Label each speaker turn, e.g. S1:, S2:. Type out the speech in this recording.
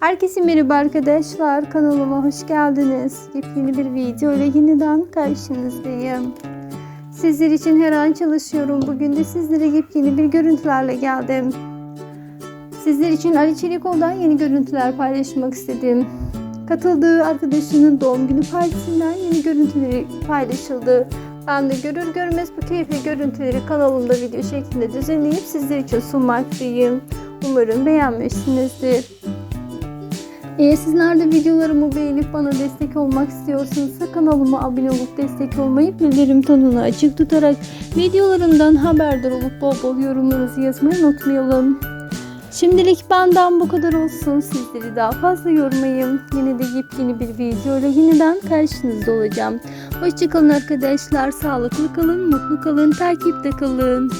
S1: Herkese merhaba arkadaşlar. Kanalıma hoş geldiniz. Yepyeni bir video ile yeniden karşınızdayım. Sizler için her an çalışıyorum. Bugün de sizlere yepyeni bir görüntülerle geldim. Sizler için Ali Çelikoğlu'dan yeni görüntüler paylaşmak istedim. Katıldığı arkadaşının doğum günü partisinden yeni görüntüleri paylaşıldı. Ben de görür görmez bu keyifli görüntüleri kanalımda video şeklinde düzenleyip sizler için sunmaktayım. Umarım beğenmişsinizdir. Eğer sizler de videolarımı beğenip bana destek olmak istiyorsanız kanalıma abone olup destek olmayı bildirim tonunu açık tutarak videolarımdan haberdar olup bol bol yorumlarınızı yazmayı unutmayalım. Şimdilik benden bu kadar olsun. Sizleri daha fazla yormayayım. Yine de yepyeni bir video ile yeniden karşınızda olacağım. Hoşçakalın arkadaşlar. Sağlıklı kalın, mutlu kalın, takipte kalın.